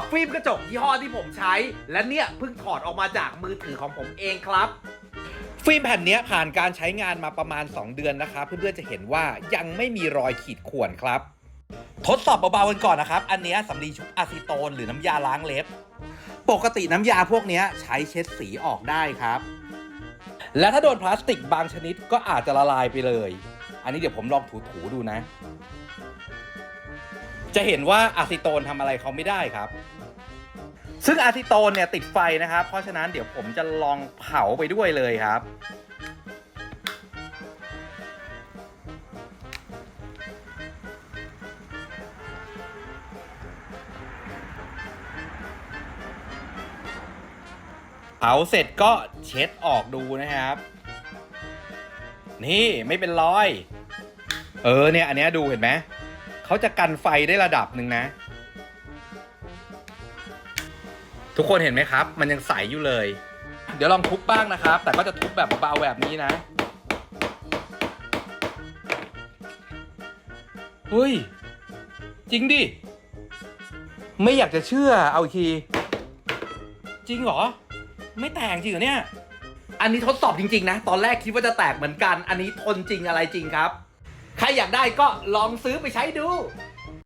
อบฟิล์มกระจกยี่ห้อที่ผมใช้ และเนี่ยเพิ่งถอดออกมาจากมือถือของผมเองครับ ฟิล์มแผ่นนี้ผ่านการใช้งานมาประมาณ 2 เดือนนะครับเพื่อนๆจะเห็นว่ายังไม่มีรอยขีดข่วนครับ ทดสอบเบาๆกันก่อนนะครับ อันนี้สำลีชุบอะซิโตนหรือน้ำยาล้างเล็บ ปกติน้ำยาพวกนี้ใช้เช็ดสีออกได้ครับ และถ้าโดนพลาสติกบางชนิดก็อาจจะละลายไปเลย อันนี้เดี๋ยวผมลองถูๆดูนะ จะเห็นว่าอะซิโตนทำอะไรเขาไม่ได้ครับ ซึ่งอะซิโตนเนี่ยติดไฟนะครับ เพราะฉะนั้นเดี๋ยวผมจะลองเผาไปด้วยเลยครับ เผาเสร็จก็เช็ดออกดูนะครับ นี่ไม่เป็นรอย เออเนี่ยอันเนี้ยดูเห็นไหม เขาจะกันไฟได้ระดับหนึ่งนะ ทุกคนเห็นไหมครับ มันยังใสอยู่เลย เดี๋ยวลองทุบบ้างนะครับ แต่ก็จะทุบแบบเบาๆแบบนี้นะเฮ้ย จริงดิ ไม่อยากจะเชื่อเอาอีกที จริงเหรอ ไม่แตกจริงเหรอเนี่ย อันนี้ทดสอบจริง ๆ นะ ตอนแรกคิดว่าจะแตกเหมือนกัน อันนี้ทนจริงอะไรจริงครับ ใครอยากได้ก็ลองซื้อไปใช้ดู